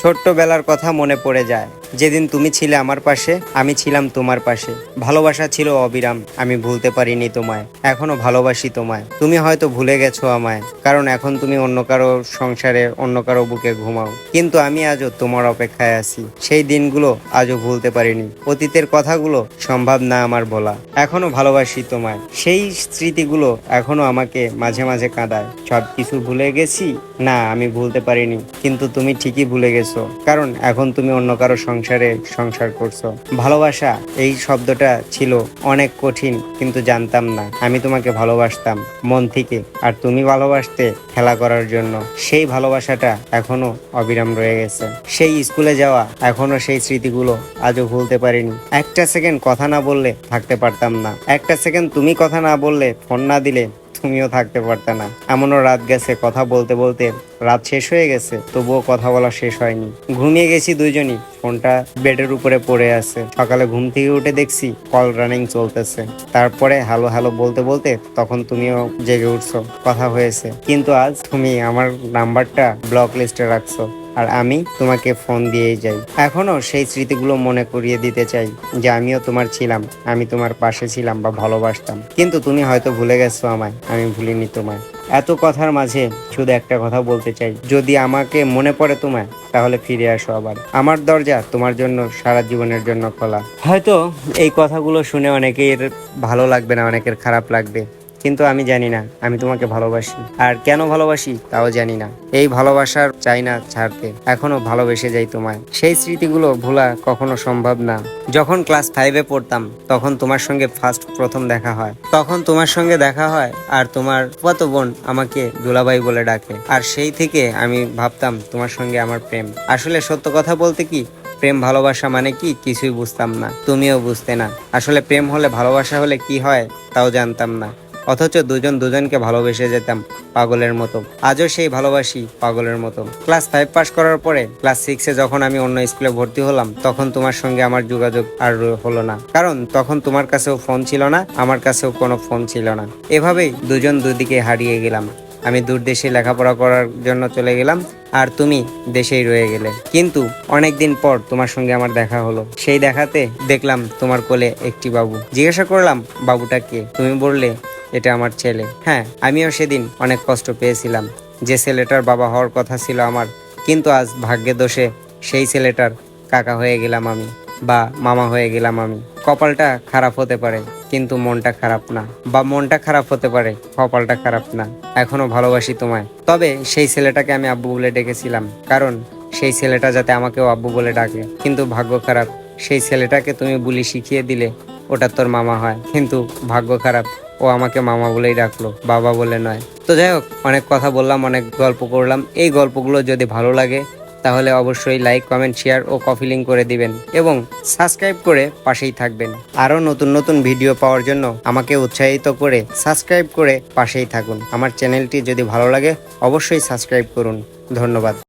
ছোট্টবেলার কথা মনে পড়ে যায়। যেদিন তুমি ছিলে আমার পাশে, আমি ছিলাম তোমার পাশে। ভালোবাসা ছিল অবিরাম, আমি ভুলতে পারিনি তোমায়, এখনও ভালোবাসি তোমায়। তুমি হয়তো ভুলে গেছো আমায়, কারণ এখন তুমি অন্য কারও সংসারে, অন্য কারও বুকে ঘুমাও। কিন্তু আমি আজও তোমার অপেক্ষায় আছি। সেই দিনগুলো আজও ভুলতে পারিনি। অতীতের কথাগুলো সম্ভব না আমার বলা। এখনও ভালোবাসি তোমায়। সেই স্মৃতিগুলো এখনও আমাকে মাঝে মাঝে কাঁদায়। সব কিছু ভুলে গেছি? না, আমি ভুলতে পারিনি। কিন্তু তুমি ঠিকই ভুলে গেছো। কারণ এখন তুমি অন্য কারও সংসারে সংসার করছ। ভালোবাসা, এই শব্দটা ছিল অনেক কঠিন, কিন্তু জানতাম না। আমি তোমাকে ভালোবাসতাম মন থেকে, আর তুমি ভালোবাসতে খেলা করার জন্য। সেই ভালোবাসাটা এখনও অবিরাম রয়ে গেছে। সেই স্কুলে যাওয়া, এখনও সেই স্মৃতিগুলো আজও ভুলতে পারিনি। একটা সেকেন্ড কথা না বললে থাকতে পারতাম না। একটা সেকেন্ড তুমি কথা না বললে ফোন না দিলে তুমিও থাকতে পারতে না। এমনও রাত গেছে, কথা বলতে বলতে রাত শেষ হয়ে গেছে, তবুও কথা বলা শেষ হয়নি। ঘুমিয়ে গেছি দুইজনই, ফোনটা বেডের উপরে পড়ে আছে। সকালে ঘুম থেকে উঠে দেখছি কল রানিং চলতেছে। তারপরে হ্যালো হ্যালো বলতে বলতে তখন তুমিও জেগে উঠছো, কথা হয়েছে। কিন্তু আজ তুমি আমার নাম্বারটা ব্লক লিস্টে রাখছো। আর আমি তোমাকে ফোন দিয়েই যাই। এখনও সেই স্মৃতিগুলো মনে করিয়ে দিতে চাই যে আমিও তোমার ছিলাম, আমি তোমার পাশে ছিলাম বা ভালোবাসতাম। কিন্তু তুমি হয়তো ভুলে গেছো আমায়, আমি ভুলিনি তোমায়। এত কথার মাঝে শুধু একটা কথা বলতে চাই, যদি আমাকে মনে পড়ে তোমায়, তাহলে ফিরে আসো আবার। আমার দরজা তোমার জন্য সারা জীবনের জন্য খোলা। হয়তো এই কথাগুলো শুনে অনেকের ভালো লাগবে না, অনেকের খারাপ লাগবে। কিন্তু আমি জানি না, আমি তোমাকে ভালোবাসি। আর কেন ভালোবাসি তাও জানি না। এই ভালোবাসার চাই না ছাড়তে এখনও ভালোবেসে যাই তোমায়। সেই স্মৃতিগুলো ভোলা কখনো সম্ভব না। যখন ক্লাস ফাইভে পড়তাম, তখন তোমার সঙ্গে ফার্স্ট প্রথম দেখা হয়। তখন তোমার সঙ্গে দেখা হয় আর তোমার কত বোন আমাকে দুলাবাই বলে ডাকে। আর সেই থেকে আমি ভাবতাম তোমার সঙ্গে আমার প্রেম। আসলে সত্য কথা বলতে কি, প্রেম ভালোবাসা মানে কি কিছুই বুঝতাম না, তুমিও বুঝতে না। আসলে প্রেম হলে ভালোবাসা হলে কি হয় তাও জানতাম না। অথচ দুজন দুজনকে ভালোবেসে যেতাম পাগলের মতো। আজও সেই ভালোবাসি পাগলের মতো। ক্লাস ফাইভ পাস করার পরে, ক্লাস সিক্সে যখন আমি অন্য স্কুলে ভর্তি হলাম, তখন তোমার সঙ্গে আমার যোগাযোগ আর হলো না। কারণ তখন তোমার কাছেও ফোন ছিল না, আমার কাছেও কোনো ফোন ছিল না। এভাবেই দুজন দুদিকে হারিয়ে গেলাম। আমি দূর দেশে লেখাপড়া করার জন্য চলে গেলাম আর তুমি দেশেই রয়ে গেলে। কিন্তু অনেক দিন পর তোমার সঙ্গে আমার দেখা হলো। সেই দেখাতে দেখলাম তোমার কোলে একটি বাবু। জিজ্ঞাসা করলাম, বাবুটা কে? তুমি বললে এটা আমার ছেলে। হ্যাঁ আমিও সেদিন অনেক কষ্ট পেয়েছিলাম। যে ছেলেটার বাবা হওয়ার কথা ছিল আমার, কিন্তু আজ ভাগ্যে দোষে সেই ছেলেটার কাকা হয়ে গেলাম আমি বা মামা হয়ে গেলাম আমি। কপালটা খারাপ হতে পারে, কিন্তু মনটা খারাপ না। বা মনটা খারাপ হতে পারে, কপালটা খারাপ না। এখনও ভালোবাসি তোমায়। তবে সেই ছেলেটাকে আমি আব্বু বলে ডেকেছিলাম, কারণ সেই ছেলেটা যাতে আমাকেও আব্বু বলে ডাকে। কিন্তু ভাগ্য খারাপ। সেই ছেলেটাকে তুমি বুলি শিখিয়ে দিলে ওটা তোর মামা হয়। কিন্তু ভাগ্য খারাপ। ও আমাকে মামা বলেই ডাকলো, বাবা বলে নয়। তো যাই হোক, অনেক কথা বললাম, অনেক গল্প করলাম। এই গল্পগুলো যদি ভালো লাগে, তাহলে অবশ্যই লাইক কমেন্ট শেয়ার ও কপি লিঙ্ক করে দিবেন এবং সাবস্ক্রাইব করে পাশেই থাকবেন। আরও নতুন নতুন ভিডিও পাওয়ার জন্য আমাকে উৎসাহিত করে সাবস্ক্রাইব করে পাশেই থাকুন। আমার চ্যানেলটি যদি ভালো লাগে, অবশ্যই সাবস্ক্রাইব করুন। ধন্যবাদ।